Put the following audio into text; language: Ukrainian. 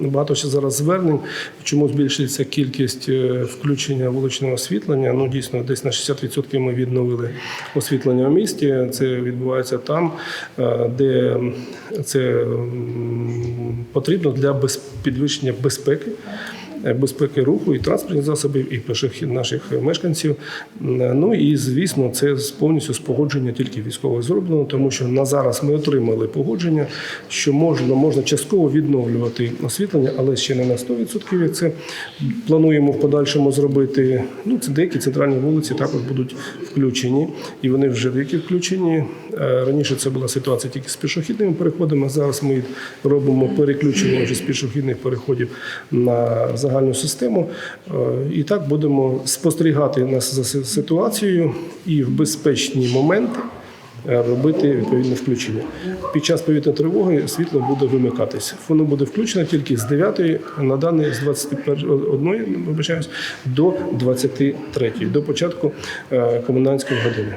багато ще зараз звернень, чому збільшується кількість е, включення вуличного освітлення. Ну дійсно, десь на 60% ми відновили освітлення в місті. Це відбувається там, е, де це потрібно для підвищення безпеки. Е, Безпеки руху і транспортних засобів, і пішохід наших мешканців. Ну і звісно, це повністю з погодження тільки військового зроблено, тому що на зараз ми отримали погодження, що можна можна частково відновлювати освітлення, але ще не на 100%. як Це плануємо в подальшому зробити. Ну це деякі центральні вулиці також будуть включені, і вони вже деякі включені. Е, Раніше це була ситуація тільки з пішохідними переходами. Зараз ми робимо переключення вже з пішохідних переходів на загальну систему. Е, І так будемо спостерігати нас за ситуацією і в безпечні моменти. е, Робити відповідне включення під час повітряної тривоги світло буде вимикатися. Воно буде включено тільки з 9 на даний з 21 вибачаюсь, до 23 до початку е, комендантської години.